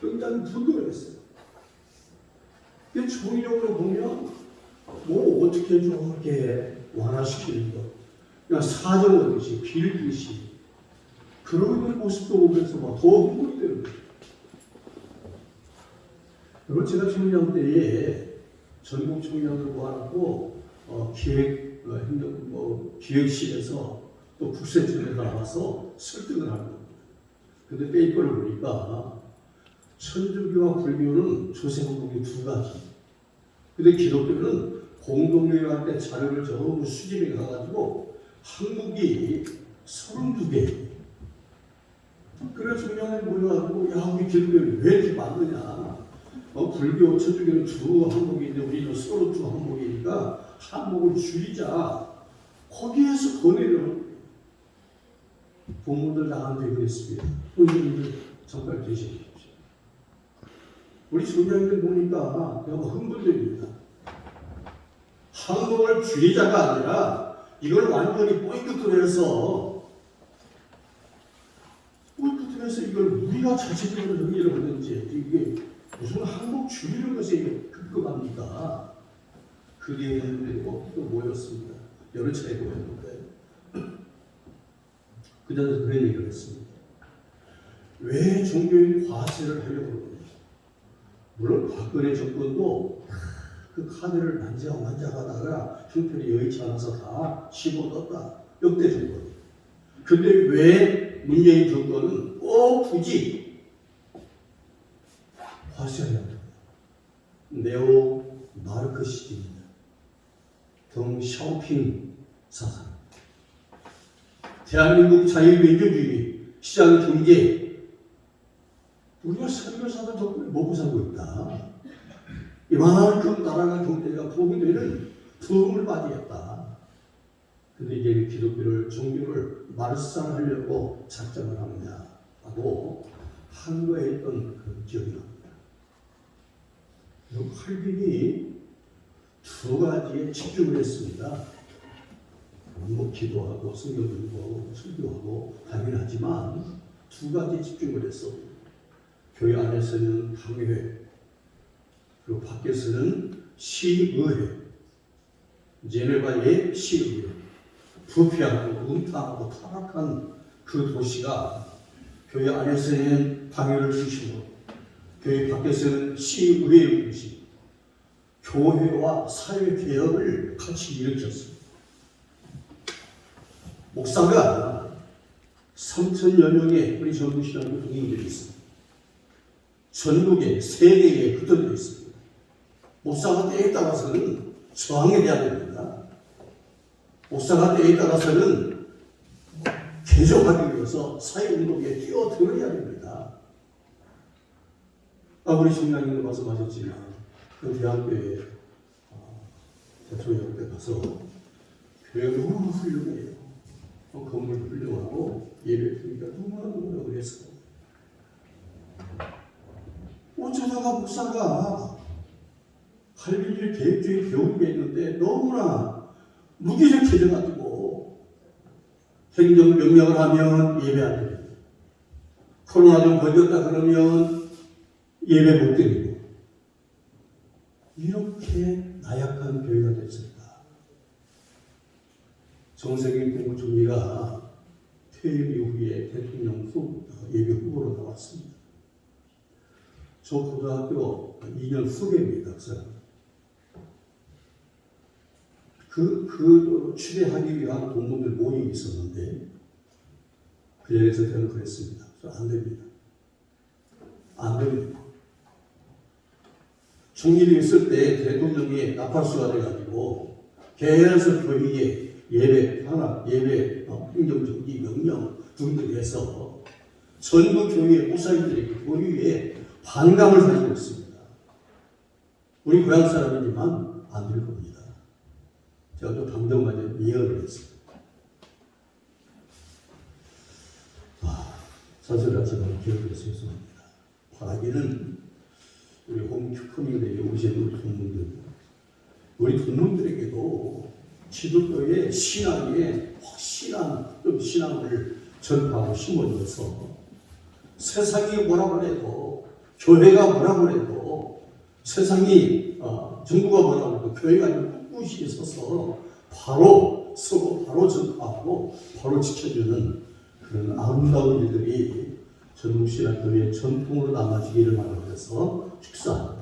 굉장히 불교했어요. 이 종이력으로 보면 뭐 어떻게 좀 이렇게 완화시키는 거, 그냥 사정하듯이 빌듯이 그런 모습도 보면서 막더 흥분이 되는 거예요. 그리고 제가 청년 때에 전국 청년을 모아놓고 어, 기획 어, 행정 뭐 기획실에서 또 국세청에 나와서 설득을 하는 겁니다. 근데 페이퍼를 보니까 천주교와 불교는 조세공동이 두 가지. 근데 기독교는 공동묘한테 자료를 전부 수집해 가가지고 한국이 32개. 그래서 중간에 모여가지고 야 우리 기독교는 왜 이렇게 많느냐. 어, 불교, 천주교는 주 항목인데 우리는 서로 주 항목이니까 항목을 줄이자. 거기에서 권해를 부모들 나한테 그랬습니다. 부모님들 정말 계십시오. 우리 소장님들 보니까 너무 흥분됩니다. 항목을 줄이자가 아니라 이걸 완전히 뽀잉긋을 해서 이걸 우리가 자체적으로 정리를 하든지 이게 무슨 항목 줄이는 것에 급급합니까? 그 뒤에는 또 모였습니다. 여러 차례 모였는데 그전에 그런 얘기를 했습니다. 왜 종교인 과세를 하려고 그러냐? 물론 박근혜 정권도 그 카드를 만져가다가 형편이 여의치 않아서 다 씹어넣었다. 역대 정권. 근데 왜 문재인 정권은 꼭 굳이 과세하냐고. 네오 마르크시즘입니다. 덩샤오핑 사상. 대한민국 자유민주주의, 시장 경제, 우리가 설교사들 덕분에 먹고 살고 있다. 이만큼 나라가 경제가 부흥이 되는 부흥을 맞이했다. 근데 이제 기독교를, 종교를 말살하려고 작정을 하느냐 하고 한거에 있던 그 기억이 납니다. 칼빈이 두 가지에 집중을 했습니다. 뭐 기도하고 성경 공부하고 설교하고 당연하지만 두 가지 집중을 했어. 교회 안에서는 당회 그리고 밖에서는 시의회 제네바의 시의회 부패하고 음탕하고 타락한 그 도시가 교회 안에서는 당회를 중심으로 교회 밖에서는 시의회를 중심 교회와 사회 개혁을 같이 일으켰습니다. 목사가 3천여 명의 우리 전부 신앙교 동행들이 있습니다. 전국에 세계에 흩어져 있습니다. 목사가 때에 따라서는 저항해야 됩니다. 목사가 때에 따라서는 개정하기 위해서 사회운동에 뛰어들어야 됩니다. 아, 우리 총장님도 말씀하셨지만 그 대학교에 어, 대통령 때 가서 교회가 너무 훌륭해요. 어, 건물 훌륭하고 예배 드리니까 너무너무 그래서 어쩌다가 목사가 할일을 계획적인 배우게 했는데 너무나 무기력해져가지고 행정명령을 하면 예배 안 드리고 코로나 좀 걸렸다 그러면 예배 못 드리고 이렇게 나약한 교회가 됐습니다. 정세균 국무총리가 퇴임 이후에 대통령 후 예비 후보로 나왔습니다. 저 고등학교 2년 후배입니다. 그. 그, 그 취재하기 위한 공무원들 모임이 있었는데 그 자리에서 저는 그랬습니다. 안 됩니다. 안 됩니다. 총리를 있을 때 대통령이 나팔수가 돼가지고 계속 교육에 예배 하나, 예배 어, 행정정지 명령 등등 해서 전국 교회 목사님들에게 교육에 반감을 가지고 있습니다. 우리 고향 사람이지만 안 될 겁니다. 또 당정관에 예언을 했습니다. 아, 사실하지만 기억해서 죄송합니다. 바라기는 우리 오신 우리 동문들, 우리 동문들에게도 기독교의 신앙에 확실한 좀 신앙을 전파하고 심어줘서 세상이 뭐라고 해도 교회가 뭐라고 해도 세상이 어, 정부가 뭐라고 해도 교회가 꿋꿋이 서서 바로 서고 바로 전파하고 바로 지켜주는 그런 아름다운 일들이 전국신학교의 전통으로 남아지기를 바라면서 축사합니다.